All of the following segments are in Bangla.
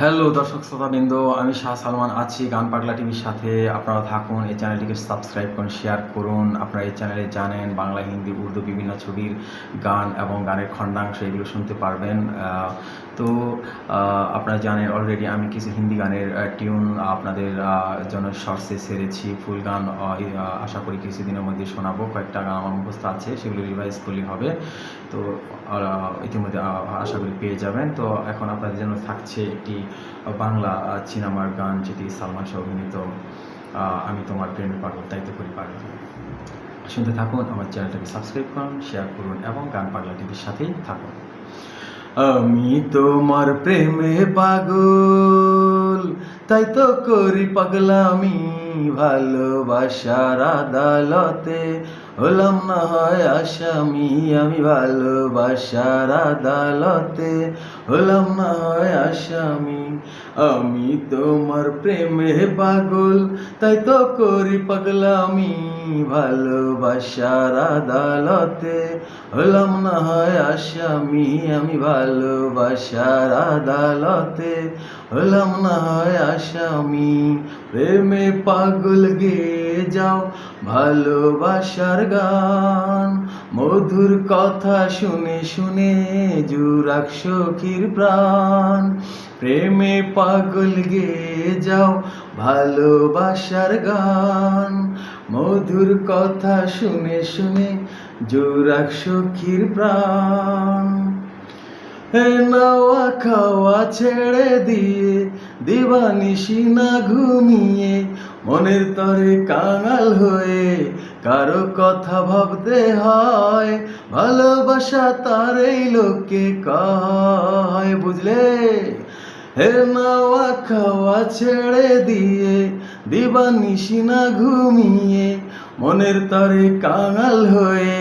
হ্যালো দর্শক শ্রোতাবৃন্দ, আমি শাহ সালমান আছি গান পাগলা টিভির সাথে। আপনারা থাকুন, এই চ্যানেলটিকে সাবস্ক্রাইব করুন শেয়ার করুন। আপনারা এই চ্যানেলে জানেন, বাংলা, হিন্দি, উর্দু বিভিন্ন ছবির গান এবং গানের খণ্ডাংশ এগুলো শুনতে পারবেন। তো আপনারা জানেন অলরেডি আমি কিছু হিন্দি গানের টিউন আপনাদের জন্য শর্টসে সেরেছি ফুল গান আশা করি কিছুদিনের মধ্যে শোনাবো, কয়েকটা গান আমার মুখস্থ আছে, সেগুলো রিভাইজ করলে হবে। তো ইতিমধ্যে আশা করি পেয়ে যাবেন। তো, এখন আপনাদের জন্য থাকছে একটি বাংলা সিনেমার গান, যেটি সালমান শাহ অভিনীত আমি তোমার প্রেমে পাগল তাইতে করি পাগল। শুনতে থাকুন, আমার চ্যানেলটাকে সাবস্ক্রাইব করুন শেয়ার করুন, এবং গান পাগলা টিভির সাথেই থাকুন। আমি তোমার প্রেমে পাগল তাই তো করি পাগলামি। ভালোবাসার আদালতে হলাম না হয় আসামি। আমি ভালোবাসার আদালতে হলাম না হয় আসামি। আমি তোমার প্রেমে পাগল, তাই তো করি পাগলামি। ভালোবাসার আদালতে হলাম না হয় আসামি। আমি ভালোবাসার আদালতে হলাম না হয় আসামি। প্রেমে পাগল গে যাও ভালোবাসার গান। মধুর কথা শুনে শুনে জুরাক সখীর প্রাণ। প্রেমে পাগল গে যাও ভালোবাসার গান। মধুর কথা শুনে শুনে জোরাক সখীর প্রাণ। নাওয়া খাওয়া ছেড়ে দিয়ে দিবানিশি না ঘুমিয়ে মনের তরে কাঙাল হয়ে কারও কথা ভাবতে হয়, ভালোবাসা তার এই লোককে কয়, বুঝলে? হে নাওয়া খাওয়া ছেড়ে দিয়ে দিবানিশি না ঘুমিয়ে মনের তরে কাঙাল হয়ে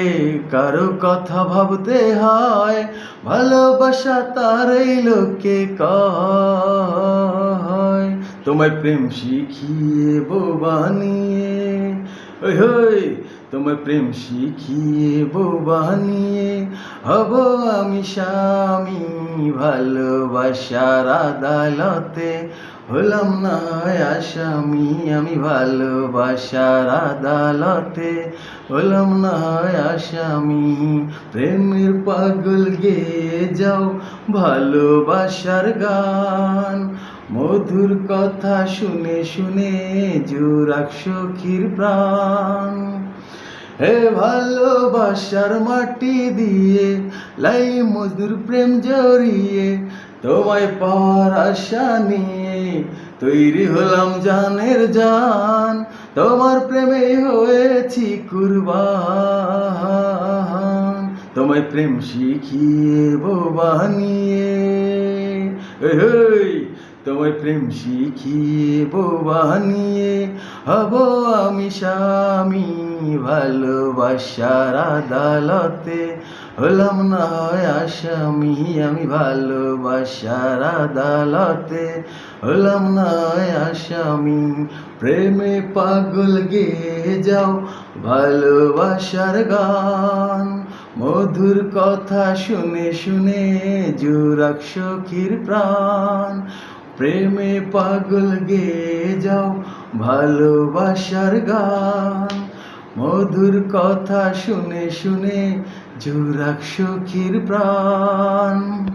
কারও কথা ভাবতে হয়, ভালোবাসা তার এই লোককে কয়। তোমায় প্রেম শিখিয়ে বানিয়ে। ওই হই, তোমায় প্রেম শিখিয়ে বানিয়ে। হব আমি স্বামী ভালোবাসার আদালতে। হলাম না আসামি, আমি ভালোবাসার আদালতে। হলাম না আসামি, প্রেমের পাগল গে যাও ভালোবাসার গান। মধুর কথা শুনে শুনে জোরাক সখীর প্রাণ। হে ভালোবাসার মাটি দিয়ে লাই মধুর প্রেম জড়িয়ে, তোমায় পাওয়ার আশা নিয়ে তৈরি হলাম জানের জান, তোমার প্রেমে হয়েছি কুরবান। তোমায় প্রেম শিখিয়ে বানিয়ে তোমায় প্রেম শিখিয়ে বানিয়ে, হব আমি স্বামী ভালোবাসার আদালতে। হলাম না হয় আসামি আমি ভালোবাসার আদালতে। হলাম না হয় আসামি প্রেমে পাগল গে যাও ভালোবাসার গান। মধুর কথা শুনে শুনে জোরাক সখীর প্রাণ। প্রেমে পাগল গে যাও ভালোবাসার গান। মধুর কথা শুনে শুনে জুরাক সখীর প্রাণ।